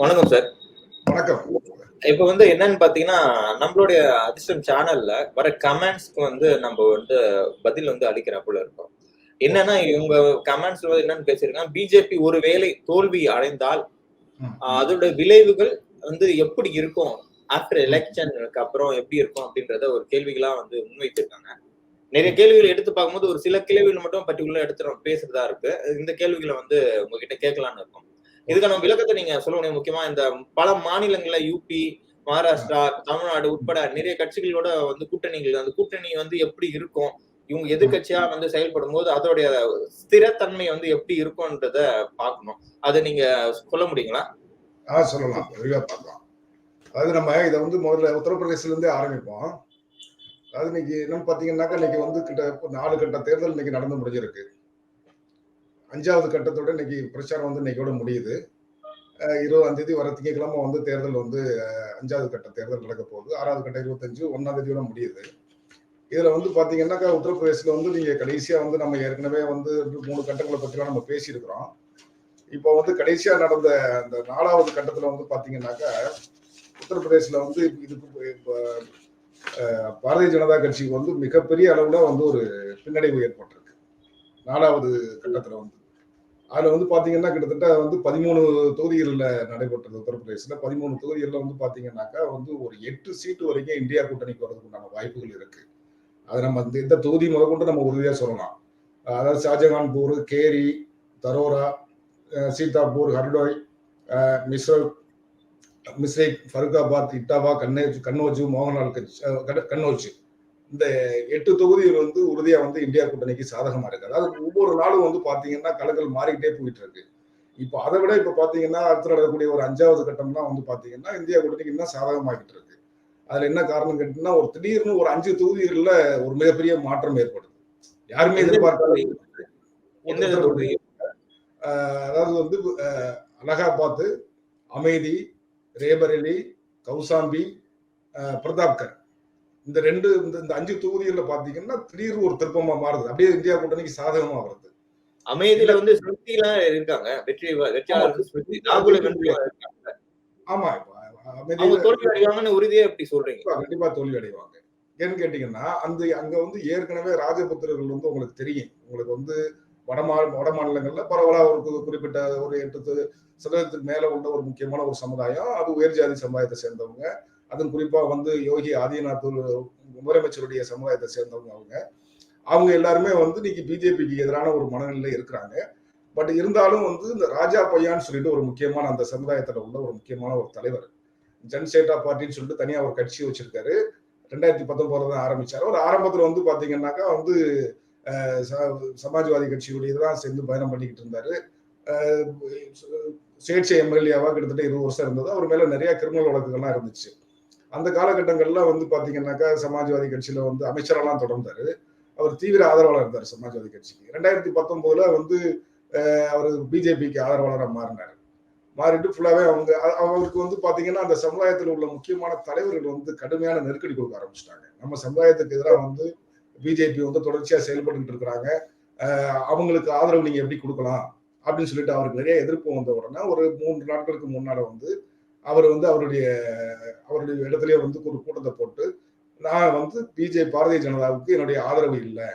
வணக்கம் சார் வணக்கம். இப்ப வந்து என்னன்னு பாத்தீங்கன்னா நம்மளுடைய அதிர்ஷ்டம் சேனல்ல வர கமெண்ட்ஸ்க்கு வந்து நம்ம வந்து பதில் வந்து அளிக்கிறப்பல இருக்கோம். என்னன்னா இவங்க கமெண்ட்ஸ்ல என்னன்னு பேசியிருக்காங்க பிஜேபி ஒருவேளை தோல்வி அடைந்தால் அதோட விளைவுகள் வந்து எப்படி இருக்கும்? ஆஃப்டர் எலெக்ஷனுக்கு அப்புறம் எப்படி இருக்கும் அப்படின்றத ஒரு கேள்விகளா வந்து முன்வைத்திருக்காங்க. நிறைய கேள்விகள் எடுத்து பார்க்கும்போது ஒரு சில கேள்விகள் மட்டும் பர்டிகுலர் எடுத்து நம்ம பேசுறதா இருக்கு. இந்த கேள்விகளை வந்து உங்ககிட்ட கேட்கலாம்னு இருக்கும். இதுக்கான விளக்கத்தை நீங்க சொல்ல முடியும். முக்கியமா இந்த பல மாநிலங்கள்ல யூபி மகாராஷ்டிரா தமிழ்நாடு உட்பட நிறைய கட்சிகளோட வந்து கூட்டணிகள் அந்த கூட்டணி வந்து எப்படி இருக்கும்? இவங்க எதிர்கட்சியா வந்து செயல்படும் போது அதோடைய ஸ்திரத்தன்மை வந்து எப்படி இருக்கும்ன்றத பார்க்கணும். அதை நீங்க சொல்ல முடியுங்களா? ஆ சொல்லலாம். விரிவா பார்க்கலாம். அதாவது நம்ம இதை வந்து முதல்ல உத்தரப்பிரதேசல இருந்தே ஆரம்பிப்போம். அதாவது இன்னைக்கு என்னன்னு பாத்தீங்கன்னாக்கா இன்னைக்கு வந்து கிட்ட நாலு கட்ட தேர்தல் இன்னைக்கு நடந்து முடிஞ்சிருக்கு. அஞ்சாவது கட்டத்தோட இன்னைக்கு பிரச்சாரம் வந்து இன்னைக்கோட முடியுது. இருபதாம் தேதி வர திங்கக்கிழமை வந்து தேர்தல் வந்து அஞ்சாவது கட்ட தேர்தல் நடக்க போகுது. ஆறாவது கட்ட இருபத்தஞ்சு ஒன்னாம் தேதியோட முடியுது. இதுல வந்து பாத்தீங்கன்னாக்கா உத்தரப்பிரதேசல வந்து நீங்க கடைசியா வந்து நம்ம ஏற்கனவே வந்து மூணு கட்டங்களை பற்றிலாம் நம்ம பேசியிருக்கிறோம். இப்போ வந்து கடைசியா நடந்த அந்த நாலாவது கட்டத்துல வந்து பாத்தீங்கன்னாக்கா உத்தரப்பிரதேசல வந்து இதுக்கு இப்போ பாரதிய ஜனதா கட்சிக்கு வந்து மிகப்பெரிய அளவுல வந்து ஒரு பின்னடைவு ஏற்பட்டிருக்கு. நாலாவது கட்டத்துல வந்து. அதுல வந்து பாத்தீங்கன்னா கிட்டத்தட்ட வந்து பதிமூணு தொகுதிகளில் நடைபெற்றது உத்தரப்பிரதேசத்தில். பதிமூணு தொகுதிகளில் வந்து பாத்தீங்கன்னாக்கா வந்து ஒரு எட்டு சீட்டு வரைக்கும் இந்தியா கூட்டணிக்கு வரதுக்கு உண்டான வாய்ப்புகள் இருக்கு. அதை நம்ம இந்த இந்த தொகுதி முதற்கொண்டு நம்ம உறுதியாக சொல்லலாம். அதாவது ஷாஜகான்பூர் கேரி தரோரா சீதாப்பூர் ஹர்டோய் மிஸ்ரல் மிஸ்ரை ஃபருகாபாத் இட்டாவா கண்ணேஜ் கண்ணோஜு மோகன்லால் கட்சி அஹ் இந்த எட்டு தொகுதிகள் வந்து உறுதியா வந்து இந்தியா கூட்டணிக்கு சாதகமா இருக்கு. அதாவது ஒவ்வொரு நாளும் வந்து பாத்தீங்கன்னா கலங்கள் மாறிக்கிட்டே போயிட்டு இருக்கு. இப்போ அதை விட இப்ப பாத்தீங்கன்னா அடுத்து நடக்கக்கூடிய ஒரு அஞ்சாவது கட்டம்லாம் வந்து பாத்தீங்கன்னா இந்தியா கூட்டணிக்கு இன்னும் சாதகமாகிட்டு இருக்கு. அதுல என்ன காரணம் கேட்டீங்கன்னா ஒரு திடீர்னு ஒரு அஞ்சு தொகுதிகளில் ஒரு மிகப்பெரிய மாற்றம் ஏற்படுது. யாருமே எதிர்பார்க்காத அதாவது வந்து அலகாபாத் அமேதி ரேபரேலி கௌசாம்பி பிரதாப்கர். இந்த ரெண்டு இந்த அஞ்சு தொகுதிகளில் பார்த்தீங்கன்னா திடீர்னு ஒரு திருப்பமா மாறுது. அப்படியே இந்தியா கூட்டணிக்கு சாதகமா வருது. அமைதியில வந்து ஸ்மிருதி எல்லாம் இருக்காங்க. வெற்றி வெற்றியாளர் ராகுல ஆமா தோல்வி அடைவாங்கன்னு உறுதியா எப்படி சொல்றீங்க? கண்டிப்பா தோல்வி அடைவாங்க. ஏன்னு கேட்டீங்கன்னா அந்த அங்க வந்து ஏற்கனவே ராஜபுத்திரர்கள் வந்து உங்களுக்கு தெரியும். உங்களுக்கு வந்து வடமா வட மாநிலங்கள்ல பரவலா ஒரு குறிப்பிட்ட ஒரு எட்டு சதவீதத்துக்கு மேல உள்ள ஒரு முக்கியமான ஒரு சமுதாயம். அது உயர் ஜாதி சமுதாயத்தை சேர்ந்தவங்க. அதுவும் குறிப்பாக வந்து யோகி ஆதிநாத் முதலமைச்சருடைய சமுதாயத்தை சேர்ந்தவங்க அவங்க. அவங்க எல்லாருமே வந்து இன்னைக்கு பிஜேபிக்கு எதிரான ஒரு மனநிலை இருக்கிறாங்க. பட் இருந்தாலும் வந்து இந்த ராஜா பையான்னு சொல்லிட்டு ஒரு முக்கியமான அந்த சமுதாயத்தில் உள்ள ஒரு முக்கியமான ஒரு தலைவர். ஜன்சேட்டா பார்ட்டின்னு சொல்லிட்டு தனியாக ஒரு கட்சி வச்சிருக்காரு. ரெண்டாயிரத்தி பத்தொன்பதுல தான் ஆரம்பிச்சார். ஒரு ஆரம்பத்தில் வந்து பார்த்தீங்கன்னாக்கா வந்து ச- சமாஜ்வாதி கட்சியுடைய தான் சேர்ந்து பயணம் பண்ணிக்கிட்டு இருந்தாரு. அஹ், சுயேட்சை எம்எல்ஏவா கிட்டத்தட்ட இருபது வருஷம் இருந்தது. அவர் மேல நிறைய கிரிமினல் வழக்குகள்லாம் இருந்துச்சு. அந்த காலகட்டங்கள்ல வந்து பாத்தீங்கன்னாக்கா சமாஜ்வாதி கட்சியில வந்து அமைச்சரெல்லாம் தொடர்ந்தாரு. அவர் தீவிர ஆதரவாளர் இருந்தார் சமாஜ்வாதி கட்சிக்கு. ரெண்டாயிரத்தி பத்தொன்பதுல வந்து அவர் பிஜேபிக்கு ஆதரவாளராக மாறினார். மாறிட்டு ஃபுல்லாவே அவங்க அவருக்கு வந்து பாத்தீங்கன்னா அந்த சமுதாயத்தில் உள்ள முக்கியமான தலைவர்கள் வந்து கடுமையான நெருக்கடி கொடுக்க ஆரம்பிச்சிட்டாங்க. நம்ம சமுதாயத்துக்கு எதிராக வந்து பிஜேபி வந்து தொடர்ச்சியா செயல்பட்டுக்கிட்டு இருக்கிறாங்க. அவங்களுக்கு ஆதரவு நீங்க எப்படி கொடுக்கலாம்? அப்படின்னு சொல்லிட்டு அவருக்கு நிறைய எதிர்ப்பு வந்த உடனே ஒரு மூன்று நாட்களுக்கு முன்னால வந்து அவர் வந்து அவருடைய அவருடைய இடத்துலயே வந்து ஒரு கூட்டத்தை போட்டு நான் வந்து பிஜே பாரதிய ஜனதாவுக்கு என்னுடைய ஆதரவு இல்லை.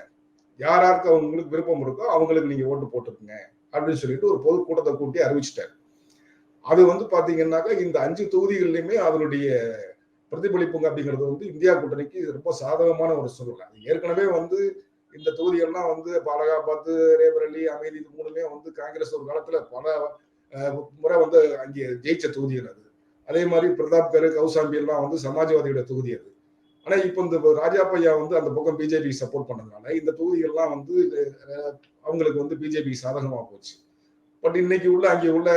யார் யாருக்கு அவங்களுக்கு விருப்பம் இருக்கோ அவங்களுக்கு நீங்க ஓட்டு போட்டுருங்க அப்படின்னு சொல்லிட்டு ஒரு பொது கூட்டத்தை கூட்டி அறிவிச்சிட்டார். அது வந்து பாத்தீங்கன்னாக்கா இந்த அஞ்சு தொகுதிகள்லயுமே அதனுடைய பிரதிபலிப்புங்க அப்படிங்கிறது வந்து இந்தியா கூட்டணிக்கு ரொம்ப சாதகமான ஒரு சூழ்நிலை அது ஏற்கனவே வந்து இந்த தொகுதிகள்லாம் வந்து பாலகாபாத் ரேபரலி அமைதி இது மூணுமே வந்து காங்கிரஸ் ஒரு காலத்துல பல முறை வந்து அங்கே ஜெயிச்ச தொகுதிகள் அது. அதே மாதிரி பிரதாப் கரு கௌசாம்பி எல்லாம் வந்து சமாஜ்வாதியோட தொகுதி அது. ஆனா இப்போ இந்த ராஜா பையா வந்து அந்த பக்கம் பிஜேபி சப்போர்ட் பண்ணதுனால இந்த தொகுதிகள்லாம் வந்து அவங்களுக்கு வந்து பிஜேபி சாதகமா போச்சு. பட் இன்னைக்கு உள்ள அங்கே உள்ள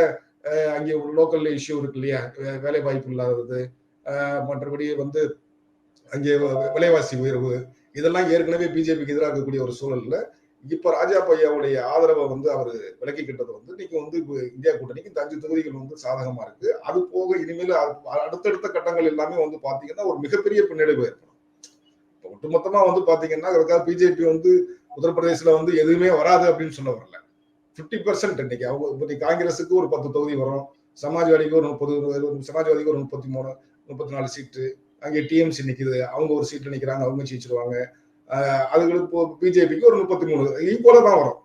அங்கே உள்ள லோக்கல் இஷ்யூ இருக்கு இல்லையா? வே- வேலை வாய்ப்பு இல்லாதது மற்றபடி வந்து அங்கே விலைவாசி உயர்வு இதெல்லாம் ஏற்கனவே பிஜேபிக்கு எதிராக இருக்கக்கூடிய ஒரு சூழல்ல இப்ப ராஜா பையாவுடைய ஆதரவை வந்து அவர் விலக்கிக்கிட்டது வந்து இன்னைக்கு வந்து இந்தியா கூட்டணிக்கு இந்த அஞ்சு தொகுதிகள் வந்து சாதகமா இருக்கு. அது போக இனிமேல் அடுத்தடுத்த கட்டங்கள் எல்லாமே வந்து பாத்தீங்கன்னா ஒரு மிகப்பெரிய பின்னடைவு ஏற்படும். இப்ப ஒட்டுமொத்தமா வந்து பாத்தீங்கன்னா அதுக்காக பிஜேபி வந்து உத்தரப்பிரதேசல வந்து எதுவுமே வராது அப்படின்னு சொல்ல வரல பிப்டி பர்சன்ட் இன்னைக்கு அவங்க இன்னைக்கு காங்கிரஸுக்கு ஒரு பத்து தொகுதி வரும். சமாஜ்வாடிக்கு ஒரு முப்பது சமாஜ்வாதிக்கு ஒரு முப்பத்தி மூணு முப்பத்தி நாலு சீட்டு. அங்கே டிஎம்சி நிக்குது. அவங்க ஒரு சீட்டு நிற்கிறாங்க அவங்க ஜெயிச்சிருவாங்க. அதுக்கு பிஜேபிக்கு ஒரு முப்பத்தி மூணு ஈக்குவலா தான் வரும்.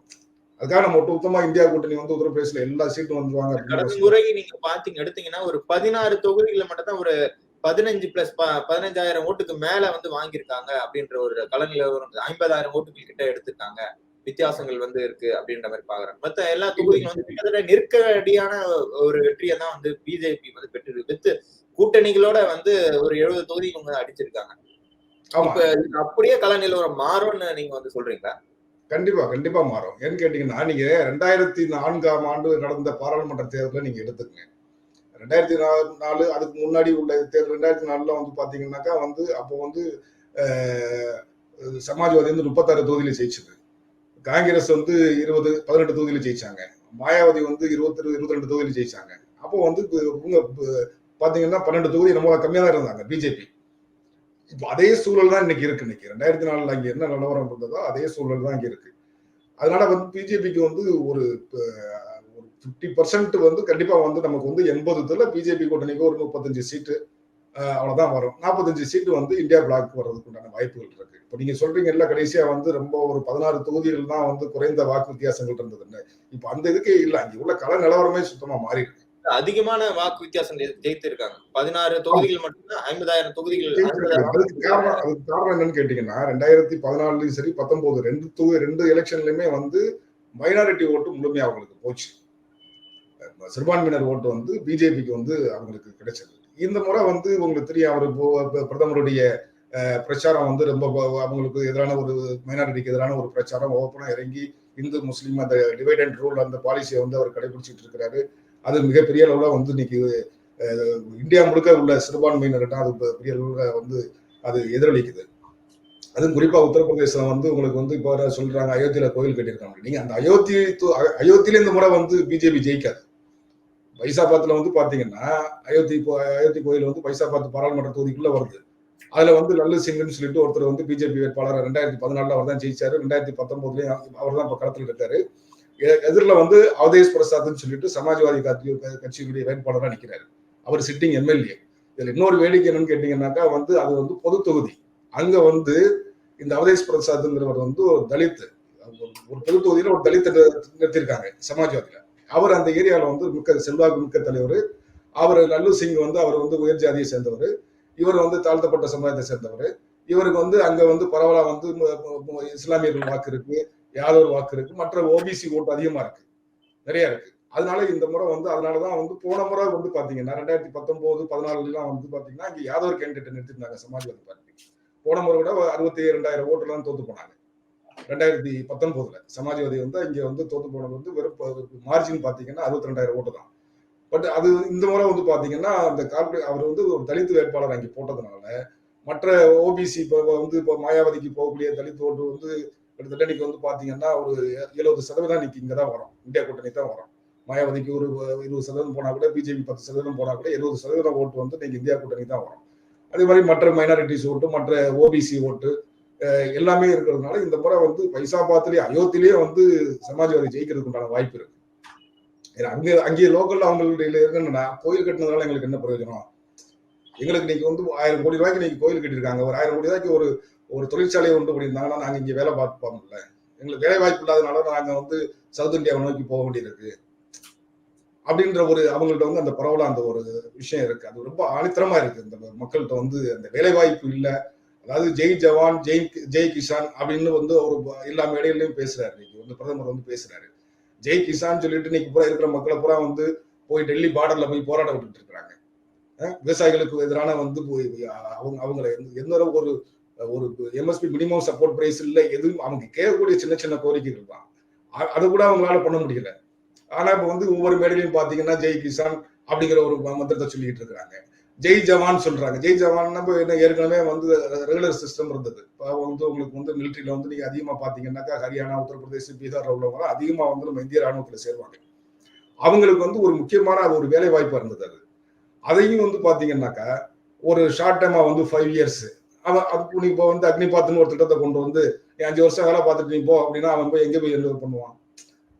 அதுக்காக நம்ம ஒட்டுமொத்தமா இந்தியா கூட்டணி வந்து உத்தரப்பிரதேசல எல்லா சீட்டும் வந்துருவாங்க கடந்த முறை நீங்க பாத்தீங்க எடுத்தீங்கன்னா ஒரு பதினாறு தொகுதிகளை மட்டும் தான் ஒரு பதினஞ்சு பிளஸ் பதினஞ்சாயிரம் ஓட்டுக்கு மேல வந்து வாங்கியிருக்காங்க அப்படின்ற ஒரு கள நிலவரம் ஐம்பதாயிரம் ஓட்டுகள் கிட்ட எடுத்திருக்காங்க. வித்தியாசங்கள் வந்து இருக்கு அப்படின்ற மாதிரி பாக்குறாங்க. மத்த எல்லா தொகுதிகளும் வந்து கிட்டத்தட்ட நெருக்கடியான ஒரு வெற்றியை தான் வந்து பிஜேபி வந்து பெற்று வித்து கூட்டணிகளோட வந்து ஒரு எழுபது தொகுதி இவங்க அடிச்சிருக்காங்க. இப்ப அப்படியே கள நிலவரம் மாறும்னு நீங்க வந்து சொல்றீங்களா? கண்டிப்பா கண்டிப்பா மாறும். ஏன்னு கேட்டீங்கன்னா நீங்க ரெண்டாயிரத்தி நான்காம் ஆண்டு நடந்த பாராளுமன்ற தேர்தலை நீங்க எடுத்துக்கங்க. ரெண்டாயிரத்தி நாலு அதுக்கு முன்னாடி உள்ள தேர்தல் ரெண்டாயிரத்தி நாலுல வந்து பாத்தீங்கன்னாக்கா வந்து அப்போ வந்து சமாஜ்வாதி வந்து முப்பத்தாறு தொகுதியில ஜெயிச்சது. காங்கிரஸ் வந்து இருபது பதினெட்டு தொகுதியில ஜெயிச்சாங்க. மாயாவதி வந்து இருபத்தி இருபத்தி ரெண்டு தொகுதியில ஜெயிச்சாங்க. அப்போ வந்து இவங்க பாத்தீங்கன்னா பன்னெண்டு தொகுதி நம்ம கம்மியா தான் இருந்தாங்க பிஜேபி. இப்போ அதே சூழல் தான் இன்னைக்கு இருக்கு. இன்னைக்கு ரெண்டாயிரத்தி நாலுல அங்க என்ன நிலவரம் இருந்ததோ அதே சூழல் தான் இங்க இருக்கு. அதனால வந்து பிஜேபிக்கு வந்து ஒரு ஒரு ஃபிஃப்டி பர்சன்ட் வந்து கண்டிப்பா வந்து நமக்கு வந்து எண்பது எண்பதுல பிஜேபி கூட்டணிக்கு ஒரு முப்பத்தஞ்சு சீட்டு அவ்வளவுதான் வரும். நாற்பத்தஞ்சு சீட்டு வந்து இந்தியா பிளாக் வர்றதுக்கு உண்டான வாய்ப்புகள் இருக்கு. இப்போ நீங்க சொல்றீங்கல்ல கடைசியா வந்து ரொம்ப ஒரு பதினாறு தொகுதிகள் தான் வந்து குறைந்த வாக்கு வித்தியாசங்கள் இருந்ததுன்னு இப்போ அந்த இதுக்கே இல்லை அங்கே உள்ள கல நிலவரமே சுத்தமா மாறி இருக்கு அதிகமான வாக்கு வித்தியாசம் ஜெயித்து இருக்காங்க பதினாறு தொகுதிகள் மட்டும்தான் ஐம்பதாயிரம் தொகுதிகள் அதுக்கு காரணம் அதுக்கு காரணம் என்னன்னு கேட்டீங்கன்னா ரெண்டாயிரத்தி பதினாலுலயும் சரி பத்தொன்பது ரெண்டு தொகு ரெண்டு எலெக்ஷன்லயுமே வந்து மைனாரிட்டி ஓட்டு முழுமையா அவங்களுக்கு போச்சு. சிறுபான்மையினர் ஓட்டு வந்து பிஜேபிக்கு வந்து அவங்களுக்கு கிடைச்சது. இந்த முறை வந்து உங்களுக்கு தெரியும் அவர் பிரதமருடைய பிரச்சாரம் வந்து ரொம்ப அவங்களுக்கு எதிரான ஒரு மைனாரிட்டிக்கு எதிரான ஒரு பிரச்சாரம் ஓப்பனா இறங்கி இந்து முஸ்லீம் அந்த டிவைட் அண்ட் ரூல் அந்த பாலிசியை வந்து அவர் கடைபிடிச்சிட்டு இருக்கிறாரு. அது மிகப்பெரிய அளவில் வந்து இன்னைக்கு இந்தியா முழுக்க உள்ள சிறுபான்மையினர்கிட்ட அது பெரிய அளவில் வந்து அது எதிரொலிக்குது. அதுவும் குறிப்பாக உத்தரப்பிரதேசம் வந்து உங்களுக்கு வந்து இப்போ சொல்றாங்க அயோத்தியில கோயில் கட்டியிருக்காங்க. நீங்க அந்த அயோத்தி அயோத்தியில இந்த முறை வந்து பிஜேபி ஜெயிக்காது. பைசாபாத்ல வந்து பாத்தீங்கன்னா அயோத்தி அயோத்தி கோயில் வந்து பைசாபாத் பாராளுமன்ற தொகுதிக்குள்ள வருது. அதுல வந்து லல்லு சிங்னு சொல்லிட்டு ஒருத்தர் வந்து பிஜேபி வேட்பாளர் ரெண்டாயிரத்தி பதினாலுல அவர் தான் ஜெயிச்சாரு. ரெண்டாயிரத்தி பத்தொன்பதுலயும் அவர் தான் இப்ப களத்துல இருக்காரு. எதிரில் வந்து அவதேஷ் பிரசாத்னு சொல்லிட்டு சமாஜ்வாதி கட்சி கட்சியினுடைய வேட்பாளராக நிற்கிறாரு அவர் சிட்டிங் எம்எல்ஏ இதில் இன்னொரு வேடிக்கை என்னன்னு கேட்டீங்கன்னாக்கா வந்து அது வந்து பொது தொகுதி. அங்கே வந்து இந்த அவதேஷ் பிரசாத்ங்கிறவர் வந்து ஒரு தலித். ஒரு- பொது தொகுதியில் ஒரு தலித் நிறுத்திருக்காங்க சமாஜ்வாதியில். அவர் அந்த ஏரியாவில் வந்து மிக்க செல்வாக்கு மிக்க தலைவர். அவர் லல்லு சிங் வந்து அவர் வந்து உயர் ஜாதியை சேர்ந்தவர். இவர் வந்து தாழ்த்தப்பட்ட சமுதாயத்தை சேர்ந்தவர். இவருக்கு வந்து அங்க வந்து பரவலா வந்து இஸ்லாமியர்கள் வாக்கு இருக்கு. யாதவர் வாக்கு இருக்கு. மற்ற ஓபிசி ஓட்டு அதிகமா இருக்கு. நிறைய இருக்கு. அதனால இந்த முறை வந்து அதனாலதான் வந்து போன முறை வந்து பாத்தீங்கன்னா ரெண்டாயிரத்தி பத்தொன்பது பதினாலுலாம் வந்து பாத்தீங்கன்னா இங்க யாதவர் கேண்டிடேட் நிறுத்திருந்தாங்க. சமாஜ்வாதி பார்ட்டி. போன முறை விட அறுபத்தி ரெண்டாயிரம் ஓட்டுலாம் தோத்து போனாங்க. ரெண்டாயிரத்தி பத்தொன்பதுல சமாஜ்வாதி வந்து இங்க வந்து தோத்து போனது வந்து வெறும் மார்ஜின் பாத்தீங்கன்னா அறுபத்தி ரெண்டாயிரம் ஓட்டு தான். பட் அது இந்த முறை வந்து பாத்தீங்கன்னா அந்த கார்பரேட் அவர் வந்து ஒரு தலித் வேட்பாளர் அங்கே போட்டதுனால மற்ற ஓபிசி இப்போ வந்து இப்போ மாயாவதிக்கு போகக்கூடிய தலித் ஓட்டு வந்து கிட்டத்தட்ட இன்னைக்கு வந்து பாத்தீங்கன்னா ஒரு எழுபது சதவீதம் இன்னைக்கு இங்கதான் வரும். இந்தியா கூட்டணி தான் வரும். மாயாவதிக்கு ஒரு இருபது சதவீதம் போனா கூட பிஜேபி பத்து சதவீதம் போனா கூட எழுபது சதவீதம் ஓட்டு வந்து இன்னைக்கு இந்தியா கூட்டணி தான் வரும். அதே மாதிரி மற்ற மைனாரிட்டிஸ் ஓட்டு மற்ற ஓபிசி ஓட்டு எல்லாமே இருக்கிறதுனால இந்த முறை வந்து பைசாபாத்லயே அயோத்திலேயே வந்து சமாஜ்வாதி ஜெயிக்கிறதுக்கு உண்டான வாய்ப்பு இருக்கு. அங்கே அங்கே லோக்கல்ல அவங்களுடைய என்னன்னா கோயில் கட்டினதுனால எங்களுக்கு என்ன பிரயோஜனம்? எங்களுக்கு இன்னைக்கு வந்து ஆயிரம் கோடி ரூபாய்க்கு இன்னைக்கு கோயில் கட்டியிருக்காங்க. ஒரு ஆயிரம் கோடி ரூபாய்க்கு ஒரு ஒரு தொழிற்சாலையை உண்டு பண்ணியிருந்தாங்கன்னா நாங்க இங்க வேலை பார்ப்போம்ல எங்களுக்கு வேலை வாய்ப்பு இல்லாதனால நாங்க வந்து சவுத் இந்தியாவை நோக்கி போக வேண்டியிருக்கு. அப்படின்ற ஒரு அவங்கள்ட்ட வந்து அந்த பரவலா அந்த ஒரு விஷயம் இருக்கு. அது ரொம்ப ஆணித்தரமா இருக்கு. இந்த மக்கள்கிட்ட வந்து அந்த வேலை வாய்ப்பு இல்லை. அதாவது ஜெய் ஜவான் ஜெய் ஜெய் கிஷான் அப்படின்னு வந்து ஒரு எல்லா மேடையிலையும் பேசுறாரு. இன்னைக்கு வந்து பிரதமர் வந்து பேசுறாரு. ஜெய் கிஷான் சொல்லிட்டு இன்னைக்கு பூரா இருக்கிற மக்களை பூரா வந்து போய் டெல்லி பார்டர்ல போய் போராட விட்டுட்டு இருக்கிறாங்க. விவசாயிகளுக்கு எதிரான வந்து போய் அவங்க அவங்களை எந்த- எந்த ஒரு ஒரு ஒரு எம்எஸ்பி மினிமம் சப்போர்ட் பிரைஸ் இல்லை எதுவும் அவங்க கேட்கக்கூடிய சின்ன சின்ன கோரிக்கைகள் தான். அதை கூட அவங்களால பண்ண முடியல. ஆனா இப்ப வந்து ஒவ்வொரு மேடையிலையும் பாத்தீங்கன்னா ஜெய் கிஷான் அப்படிங்கிற ஒரு மந்திரத்தை சொல்லிட்டு இருக்காங்க ஜெய் ஜவான் சொல்றாங்க. ஜெய் ஜவான் நம்ம என்ன ஏற்கனவே வந்து ரெகுலர் சிஸ்டம் இருந்தது. இப்போ வந்து உங்களுக்கு வந்து மிலிட்ரியில வந்து நீங்க அதிகமா பாத்தீங்கன்னாக்கா ஹரியானா உத்தரப்பிரதேச பீகார் உள்ளவங்க அதிகமா வந்து நம்ம இந்திய ராணுவத்துல சேருவாங்க. அவங்களுக்கு வந்து ஒரு முக்கியமான அது ஒரு வேலை வாய்ப்பா இருந்தது அது. அதையும் வந்து பாத்தீங்கன்னாக்கா ஒரு ஷார்ட் டைமா வந்து ஃபைவ் இயர்ஸ் அவன் அதுக்கு நீ இப்போ வந்து அக்னிபாத்னு ஒரு திட்டத்தை கொண்டு வந்து நீ அஞ்சு வருஷம் வேலை பார்த்துட்டு நீ போ அப்படின்னா அவன் போய் எங்க போய் என்ன பண்ணுவான்?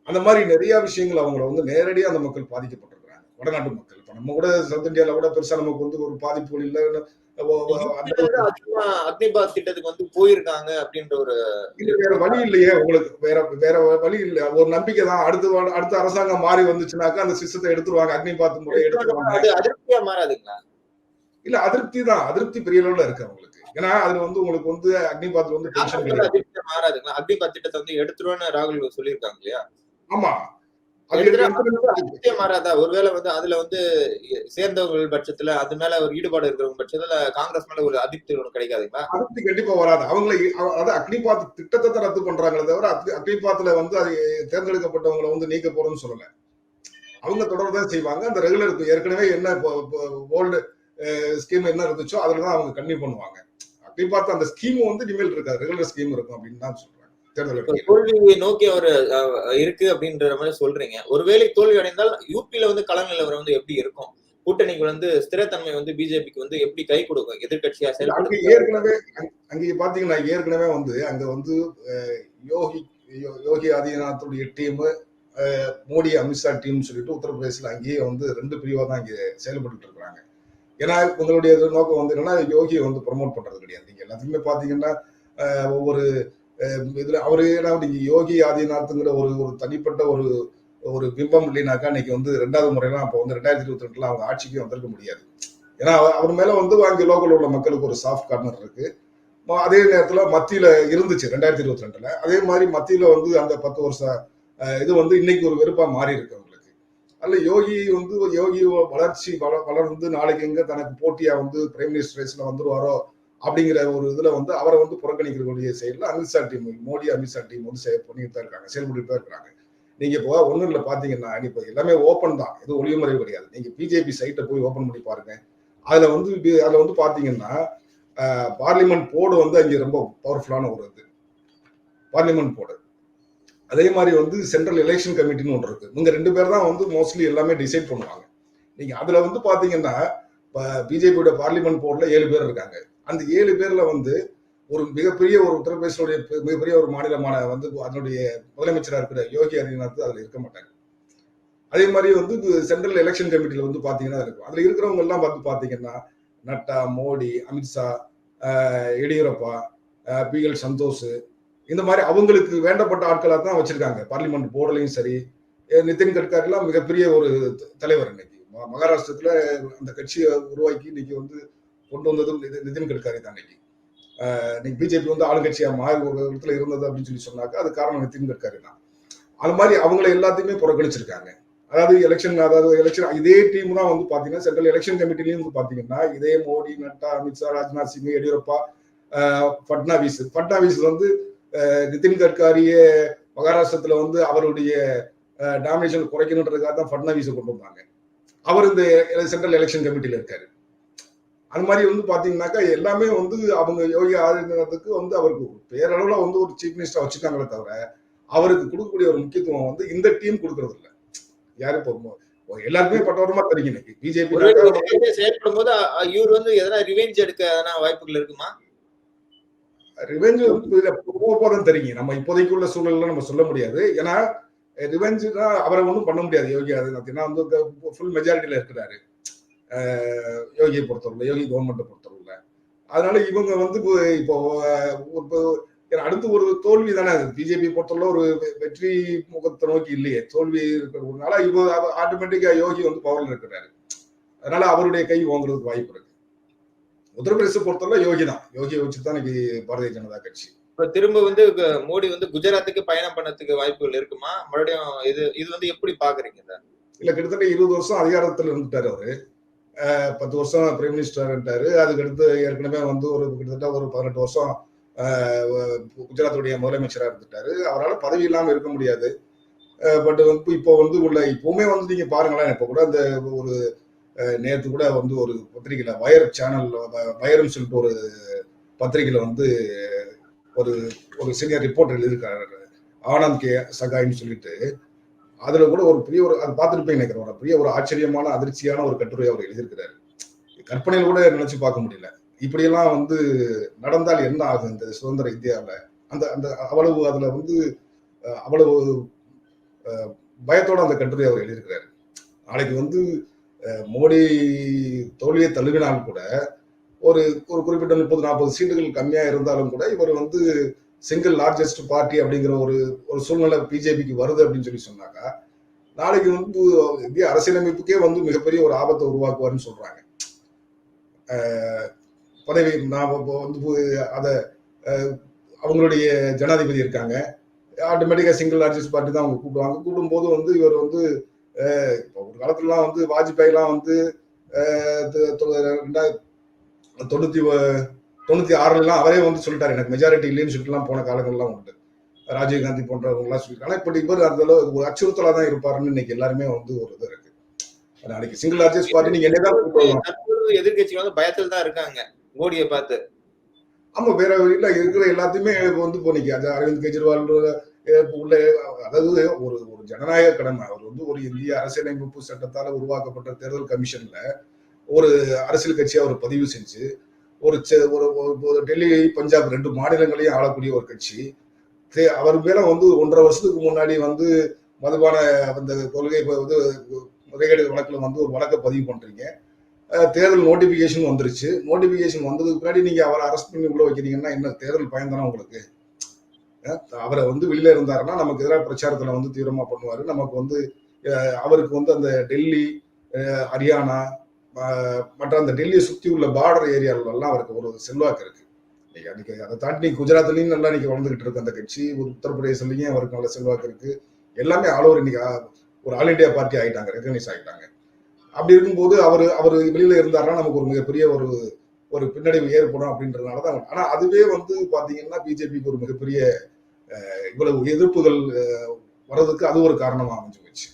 அந்த மாதிரி நிறைய விஷயங்கள் அவங்கள வந்து நேரடியா அந்த மக்கள் பாதிக்கப்பட்டிருக்கிறாங்க. வடநாட்டு மக்கள். இப்ப நம்ம கூட சவுத் இந்தியால கூட பெருசா நமக்கு வந்து ஒரு பாதிப்புகள் இல்லை. அக்னிபாத் திட்டத்துக்கு வந்து போயிருக்காங்க அப்படின்ற ஒரு வேற வழி இல்லையே உங்களுக்கு. வேற வேற வழி இல்ல. ஒரு நம்பிக்கை தான். அடுத்த அடுத்த அரசாங்கம் மாறி வந்துச்சுனாக்கா அந்த சிஸ்டத்தை எடுத்துருவாங்க. அக்னி பாத்து முறை எடுத்துருவாங்க. அது அதிருப்தியா மாறாதுங்களா? இல்ல அதிருப்தி தான். அதிருப்தி பெரிய அளவுல இருக்கு அவங்களுக்கு. ஏன்னா அதுல வந்து உங்களுக்கு வந்து அக்னி பாத்துல வந்து டென்ஷன் மாறாதுங்களா அக்னிபாத் திட்டத்தை வந்து எடுத்துருவேன்னு ராகுல் சொல்லியிருக்காங்க இல்லையா? ஆமா. மாறாதா? ஒருவேளை வந்து அதுல வந்து சேர்ந்தவர்கள் பட்சத்துல அது மேல ஒரு ஈடுபாடு இருக்கிறவங்க பட்சத்துல காங்கிரஸ் மேல ஒரு அதிருப்தி ஒண்ணு கிடைக்காதுங்களா? அதிருப்தி கண்டிப்பா வராது. அவங்களை அதாவது அக்னி பாத் திட்டத்தை தான் ரத்து பண்றாங்களே தவிர அக்னி- அக்னி பாத்துல வந்து அது தேர்ந்தெடுக்கப்பட்டவங்களை வந்து நீக்க போறோம்னு சொல்லல. அவங்க தொடர்தான் செய்வாங்க. அந்த ரெகுலர் ஏற்கனவே என்ன ஓல்டு ஸ்கீம் என்ன இருந்துச்சோ அதுல தான் அவங்க கன்டினியூ பண்ணுவாங்க. அக்னி பாத் அந்த ஸ்கீம் வந்து இனிமேல் இருக்காது ரெகுலர் ஸ்கீம் இருக்கும் அப்படின்னு தான் அறிக்கையில. தோல்வியை நோக்கி அவர் இருக்கு அப்படின்ற மாதிரி சொல்றீங்க. ஒருவேளை தோல்வி அடைந்தால் யூபியில வந்து கள நிலவரம் வந்து எப்படி இருக்கும்? கூட்டணிக்கு வந்து ஸ்திரத்தன்மை வந்து பிஜேபிக்கு வந்து எப்படி கை கொடுக்கும்? எதிர்கட்சியா அங்க செயல்படுத்த ஏற்கனவே அங்க- அங்க பாத்தீங்கன்னா ஏற்கனவே வந்து அங்க வந்து யோகி யோகி ஆதித்யநாத்துடைய டீம் மோடி அமித்ஷா டீம் சொல்லிட்டு உத்தரப்பிரதேசல அங்கேயே வந்து ரெண்டு பிரிவா தான் இங்க செயல்பட்டு இருக்காங்க ஏன்னா உங்களுடைய நோக்கம் வந்து என்னன்னா யோகியை வந்து ப்ரமோட் பண்றது கிடையாது. நீங்க எல்லாத்துக்குமே பாத்தீங்கன்னா ஒவ்வொரு இதுல அவரு ஏன்னா நீங்க யோகி ஆதிநாத்துங்கிற ஒரு ஒரு தனிப்பட்ட ஒரு ஒரு பிம்பம் இல்லைனாக்கா இன்னைக்கு வந்து ரெண்டாவது முறையெல்லாம் அப்போ வந்து ரெண்டாயிரத்தி இருபத்தி ரெண்டுல அவங்க ஆட்சிக்கு வந்திருக்க முடியாது. ஏன்னா அவர் மேல வந்து அங்கே லோக்கல் உள்ள மக்களுக்கு ஒரு சாஃப்ட் கார்னர் இருக்கு. அதே நேரத்துல மத்தியில இருந்துச்சு ரெண்டாயிரத்தி இருபத்தி ரெண்டுல. அதே மாதிரி மத்தியில வந்து அந்த பத்து வருஷம் இது வந்து இன்னைக்கு ஒரு வெறுப்பா மாறி இருக்கு அல்ல யோகி வந்து யோகி வளர்ச்சி வள வளர்ந்து நாளைக்கு எங்க தனக்கு போட்டியா வந்து பிரைம் மினிஸ்டர் ரேஸ்ல வந்துருவாரோ அப்படிங்கிற ஒரு இதுல வந்து அவரை வந்து புறக்கணிக்கக்கூடிய செயல்ல அமித்ஷா டீம் மோடி அமித்ஷா டீம் வந்து செயல் பண்ணிட்டு தான் இருக்காங்க செயல்பட்டு தான் இருக்காங்க. நீங்க இப்போ ஒண்ணும் இல்லை பாத்தீங்கன்னா இப்போ எல்லாமே ஓப்பன் தான் எதுவும் ஒளிமுறை கிடையாது. நீங்க பிஜேபி சைட்டை போய் ஓப்பன் பண்ணி பாருங்க. அதுல வந்து அதுல வந்து பாத்தீங்கன்னா பார்லிமெண்ட் போர்டு வந்து அங்கே ரொம்ப பவர்ஃபுல்லான ஒரு இது. பார்லிமெண்ட் போர்டு அதே மாதிரி வந்து சென்ட்ரல் எலெக்ஷன் கமிட்டின்னு ஒன்று இருக்கு. இவங்க ரெண்டு பேர் தான் வந்து மோஸ்ட்லி எல்லாமே டிசைட் பண்ணுவாங்க. நீங்க அதுல வந்து பாத்தீங்கன்னா பிஜேபியோட பார்லிமெண்ட் போர்டில் ஏழு பேர் இருக்காங்க. அந்த ஏழு பேர்ல வந்து ஒரு மிகப்பெரிய ஒரு உத்தரப்பிரதேசனுடைய மிகப்பெரிய ஒரு மாநிலமான வந்து அதனுடைய முதலமைச்சராக இருக்கிற யோகி ஆதித்யநாத் அதில் இருக்க மாட்டாங்க. அதே மாதிரி வந்து சென்ட்ரல் எலெக்ஷன் கமிட்டியில் வந்து பார்த்தீங்கன்னா இருக்கும். அதில் இருக்கிறவங்க எல்லாம் வந்து பார்த்தீங்கன்னா நட்டா மோடி அமித்ஷா எடியூரப்பா பி எல் சந்தோஷ் இந்த மாதிரி அவங்களுக்கு வேண்டப்பட்ட ஆட்களாக தான் வச்சிருக்காங்க. பார்லிமெண்ட் போர்டுலையும் சரி நிதின் கட்காரிலாம் மிகப்பெரிய ஒரு த- தலைவர் இன்னைக்கு. மகாராஷ்டிரத்துல அந்த கட்சியை உருவாக்கி இன்னைக்கு வந்து கொண்டு வந்ததும் நிதி- நிதின் கட்காரி தான் இன்னைக்கு. இன்னைக்கு பிஜேபி வந்து ஆளுங்கட்சியா மாறி ஒரு இடத்துல இருந்தது அப்படின்னு சொல்லி சொன்னாக்க அது காரணம் நிதின் கட்காரி தான். அது மாதிரி அவங்கள எல்லாத்தையுமே புறக்கணிச்சிருக்காங்க. அதாவது எலெக்ஷன் அதாவது எலெக்ஷன் இதே டீம் தான் வந்து பாத்தீங்கன்னா சென்ட்ரல் எலெக்ஷன் கமிட்டிலையும் வந்து பாத்தீங்கன்னா இதே மோடி நட்டா அமித்ஷா ராஜ்நாத் சிங் எடியூரப்பா ஆஹ் ஃபட்னாவிஸ் ஃபட்னாவிஸ் வந்து நிதின் கட்காரியே மகாராஷ்டிரத்துல வந்து அவருடைய டாமினேஷன் குறைக்கணுன்றதுக்காக தான் ஃபட்னாவிஸை கொண்டு வந்தாங்க. அவர் இந்த சென்ட்ரல் எலெக்ஷன் கமிட்டியில இருக்காரு. அது மாதிரி வந்து பாத்தீங்கன்னாக்கா எல்லாமே வந்து அவங்க யோகி ஆதித்யநாத்துக்கு வந்து அவருக்கு பேரளவுல வந்து ஒரு சீஃப் மினிஸ்டர் வச்சுட்டாங்களே தவிர அவருக்கு கொடுக்கக்கூடிய ஒரு முக்கியத்துவம் வந்து இந்த டீம் கொடுக்கறது இல்ல. யாரு இப்போ எல்லாருக்குமே பட்டவரமா தெரியும் இன்னைக்கு. பிஜேபி செயல்படும் போது இவர் வந்து எதனா ரிவெஞ்ச் எடுக்க எதனா வாய்ப்புகள் இருக்குமா? ரிவெஞ்ச் போக போதான் தெரியும் நம்ம இப்போதைக்கு உள்ள சூழல்ல நம்ம சொல்ல முடியாது. ஏன்னா ரிவெஞ்சுனா தான் அவரை ஒன்றும் பண்ண முடியாது. யோகி ஆதித்யநாத் வந்து ஃபுல் மெஜாரிட்டியில இருக்கிறாரு. யோகியை பொறுத்தவரை யோகி கவர்மெண்ட்டை பொறுத்தவரை அதனால இவங்க வந்து இப்போ இப்போ அடுத்து ஒரு தோல்வி தானே பிஜேபி பொறுத்தவரை ஒரு வெற்றி முகத்தை நோக்கி இல்லையே. தோல்வி இருக்கிறதுனால இப்போ ஆட்டோமேட்டிக்கா யோகி வந்து பவர்ல இருக்கிறாரு. அதனால அவருடைய கை வாங்குறதுக்கு வாய்ப்பு இருக்கு. உத்தரப்பிரதேச பொறுத்தவரை யோகி தான் யோகியை வச்சு தான் இன்னைக்கு பாரதிய ஜனதா கட்சி. இப்ப திரும்ப வந்து மோடி வந்து குஜராத்துக்கு பயணம் பண்ணதுக்கு வாய்ப்புகள் இருக்குமா? மறுபடியும் இது இது வந்து எப்படி பாக்குறீங்க? இல்ல கிட்டத்தட்ட இருபது வருஷம் அதிகாரத்துல இருந்துட்டாரு அவரு. பத்து வருஷம் பிரைம் மினிஸ்டர் இருந்தாரு அதுக்கு அடுத்து ஏற்கனவே வந்து ஒரு கிட்டத்தட்ட ஒரு பதினெட்டு வருஷம் குஜராத்துடைய முதலமைச்சரா இருந்துட்டாரு. அவரால் பதவி இல்லாம இருக்க முடியாது. பட் வந்து இப்போ வந்து உள்ள இப்பவுமே வந்து நீங்க பாருங்களேன் இப்போ கூட அந்த ஒரு நேற்று கூட வந்து ஒரு பத்திரிகையில வயர் சேனல் வயர்னு சொல்லிட்டு ஒரு பத்திரிகையில வந்து ஒரு ஒரு சீனியர் ரிப்போர்ட்டர் எழுதியிருக்காரு. ஆனந்த் கே சகாயின்னு சொல்லிட்டு. அதுல கூட ஒரு பெரிய ஒரு அது பார்த்துருப்பேன் நினைக்கிறேன். ஒரு பெரிய ஒரு ஆச்சரியமான அதிர்ச்சியான ஒரு கட்டுரை அவர் எழுதியிருக்கிறாரு. கற்பனையில் கூட நினைச்சு பார்க்க முடியல. இப்படியெல்லாம் வந்து நடந்தால் என்ன ஆகும் இந்த சுதந்திர இந்தியாவில்? அந்த அந்த அவ்வளவு அதுல வந்து அவ்வளவு பயத்தோட அந்த கட்டுரை அவர் எழுதியிருக்கிறாரு. நாளைக்கு வந்து மோடி தோல்வியை தழுவினால் கூட ஒரு ஒரு குறிப்பிட்ட முப்பது நாற்பது சீட்டுகள் கம்மியாக இருந்தாலும் கூட இவர் வந்து சிங்கிள் லார்ஜஸ்ட் பார்ட்டி அப்படிங்கிற ஒரு ஒரு சூழ்நிலை பிஜேபிக்கு வருது அப்படின்னு சொல்லி சொன்னாக்கா நாளைக்கு வந்து இந்திய அரசியலமைப்புக்கே வந்து மிகப்பெரிய ஒரு ஆபத்தை உருவாக்குவாருன்னு சொல்றாங்க. பதவி நான் இப்போ வந்து அதை அவங்களுடைய ஜனாதிபதி இருக்காங்க. ஆட்டோமேட்டிக்கா சிங்கிள் லார்ஜஸ்ட் பார்ட்டி தான் அவங்க கூப்பிடுவாங்க. கூப்பிடும்போது வந்து இவர் வந்து இப்போ ஒரு காலத்துலலாம் வந்து வாஜ்பாய்லாம் வந்து ரெண்டாயிரத்தி தொண்ணூத்தி தொண்ணூத்தி ஆறுலாம் அவரே வந்து சொல்லிட்டாரு எனக்கு மெஜாரிட்டி இல்லைன்னு சொல்லிட்டுலாம் போன காலங்கள்லாம் உண்டு. ராஜீவ் காந்தி போன்றவங்க எல்லாம் சொல்லியிருக்காங்க. இப்ப இவர் அந்த அளவு ஒரு அச்சுறுத்தலா தான் இருப்பாருன்னு இன்னைக்கு எல்லாருமே வந்து ஒரு இது இருக்கு. நாளைக்கு சிங்கிள் லார்ஜஸ்ட் பார்ட்டி நீங்க என்னதான் எதிர்கட்சிகள் வந்து பயத்தில் தான் இருக்காங்க மோடியை பார்த்து. ஆமா வேற இல்ல இருக்கிற எல்லாத்தையுமே வந்து இன்னைக்கு அது அரவிந்த் கெஜ்ரிவால் உள்ள அதாவது ஒரு ஒரு ஜனநாயக கடமை. அவர் வந்து ஒரு இந்திய அரசியலமைப்பு சட்டத்தால் உருவாக்கப்பட்ட தேர்தல் கமிஷன்ல ஒரு அரசியல் கட்சியை அவர் பதிவு செஞ்சு ஒரு ஒரு ஒரு டெல்லி பஞ்சாப் ரெண்டு மாநிலங்களையும் ஆளக்கூடிய ஒரு கட்சி. தே- அவர் மேல வந்து ஒன்றரை வருஷத்துக்கு முன்னாடி வந்து மதுபான அந்த கொள்கை வந்து முறைகேடு வழக்கில் வந்து ஒரு வழக்கை பதிவு பண்றீங்க. தேர்தல் நோட்டிபிகேஷன் வந்துருச்சு. நோட்டிபிகேஷன் வந்ததுக்கு பின்னாடி நீங்க அவரை அரெஸ்ட் பண்ணி உள்ள வைக்கிறீங்கன்னா என்ன தேர்தல் பயந்தானா உங்களுக்கு? அவரை வந்து வெளியில இருந்தாருன்னா நமக்கு எதிராக பிரச்சாரத்துல வந்து தீவிரமா பண்ணுவாரு. நமக்கு வந்து அவருக்கு வந்து அந்த டெல்லி ஹரியானா மற்ற அந்த டெல்லியை சுத்தி உள்ள பார்டர் ஏரியால அவருக்கு ஒரு செல்வாக்கு இருக்கு. அன்னைக்கு அதை தாண்டி குஜராத்லயும் நல்லா இன்னைக்கு வளர்ந்துகிட்டு இருக்கு அந்த கட்சி. உத்தரப்பிரதேசலயும் அவருக்கு நல்ல செல்வாக்கு இருக்கு. எல்லாமே ஆல் ஓவர் இன்னைக்கு ஒரு ஆல் இந்தியா பார்ட்டி ஆகிட்டாங்க ரெகனைஸ் ஆகிட்டாங்க அப்படி இருக்கும்போது அவர் அவர் வெளியில இருந்தாருன்னா நமக்கு ஒரு மிகப்பெரிய ஒரு ஒரு பின்னடைவு ஏற்படும் அப்படின்றதுனால தான் ஆனா அதுவே வந்து பாத்தீங்கன்னா பிஜேபிக்கு ஒரு மிகப்பெரிய இவ்வளவு எதிர்ப்புகள் வர்றதுக்கு அது ஒரு காரணமாக அமைஞ்சு போச்சு.